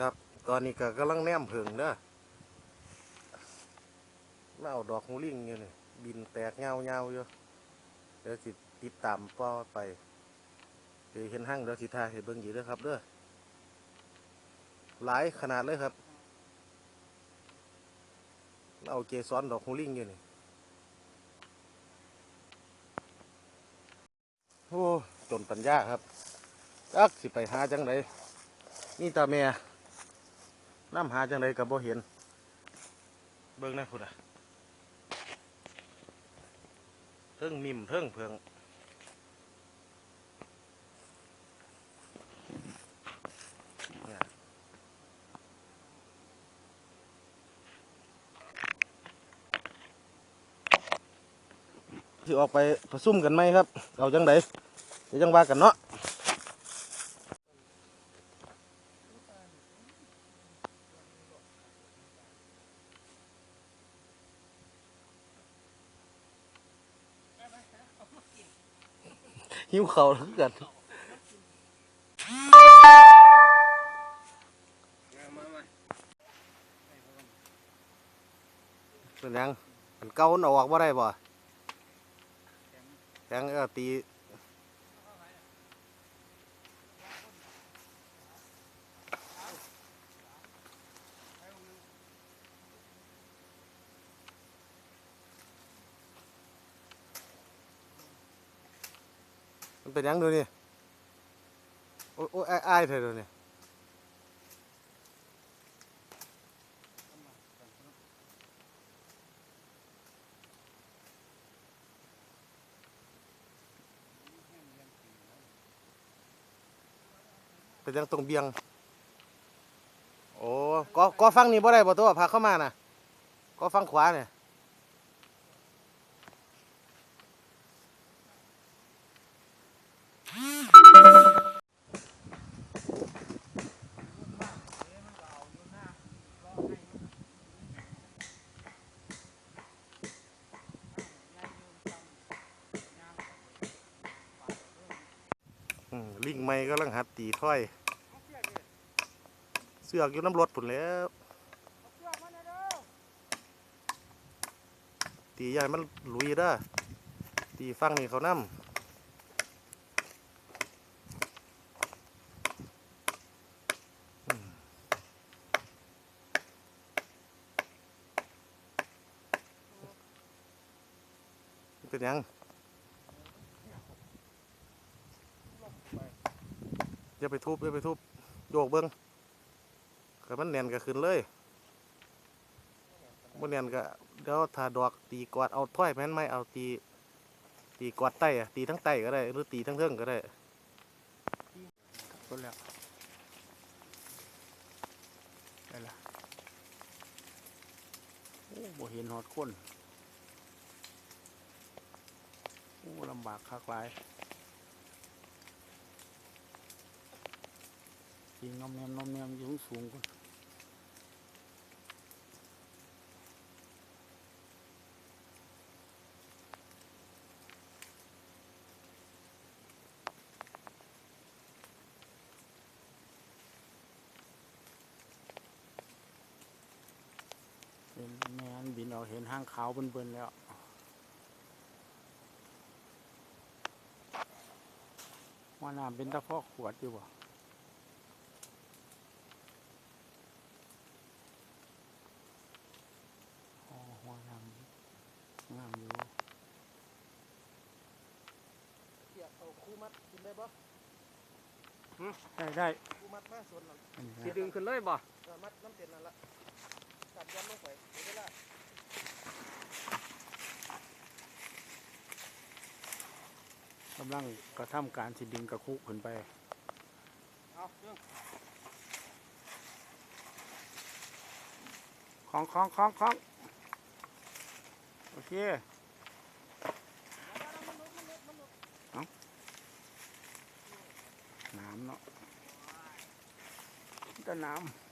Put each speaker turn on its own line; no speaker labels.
ครับ ตอนนี้ก็กำลังแนมเพิงเด้อน่าเอาดอกหูลิงอยู่นี่บินแตกเงาเงาอยู่เดี๋ยวสิติดตามป้อไปเดี๋ยวเห็นหั่งเดี๋ยวสิทายให้เบิ่งอยู่เด้อครับเด้อหลายขนาดเลยครับเอาเกสรดอกหูลิงอยู่นี่โอ้จนปัญญาครับจักสิไปหาจังไดนี่ตาแม่ น้ำหาจังไดกับบ่เห็น เบิ่งนะคุณอะเทิงมิมเทิงเพิงเนี่ยสิออกไปผสมกันไหมครับ เอาจังไดเดี๋ยวจังว่ากันเนาะ หิวเขาแล้วกันเป็นยังมันเก่ามันเอาออกบ่ได้บ่แข็งเออตี มันเป็นยังดูนี่ โอ้ยโอ้ยอ้ายอ้ายเธอดูนี่เป็นยังตรงเบียง โอ้ก็ก็ฟังนี่บ่ได้บ่ตัวพาเข้ามาน่ะก็ฟังขวาเนี่ย ลิงไม่ก็ลังหัดตีถ้อย เสือกอยู่น้ำรถผุนแล้ว ตีใหญ่มันลุยเด้ตีฟังนี่เขานำอืมเป็นยัง อย่าไปทุบอย่าไปทุบโยกเบิ้งก็มันแน่นก็ขึ้นเลยมันแน่นก็เดี๋ยวถ้าดอกตีกวาดเอาถ้อยแม่นไม่เอาตี ตีกวาดไต้อะตีทั้งไต้ก็ได้ หรือตีทั้งเทิงก็ได้
คนแล้วได้ละโอ้บ่เห็นหอดคนโอ้ลำบากคักหลาย ยิงน้อมแนมน้อมแนมอยู่สูงๆคนเห็นแม่นบินออกเห็นห้างขาวเบิ่นๆแล้วว่าน้ำเป็นตะพอกขวดอยู่บ่อ๋อหัวน้ำงามอยู่
เกียเอาคู่ มัดกินได้ปะ
ได้ได้
คู่มัดมาส่วนนั้น
อันนี้
สิ
นะ
ดึงขึ้นเลยบ่
มัดน้ำเต็นนั่นละตัดย้อนลงไปเวลา
กำลังกระทำการสิดึงกระคุขึ้นไป
เอาเรื่อง
คล้องคล้องคล้องคล้องโอเคเอา น้ำเนาะต้นน้ำ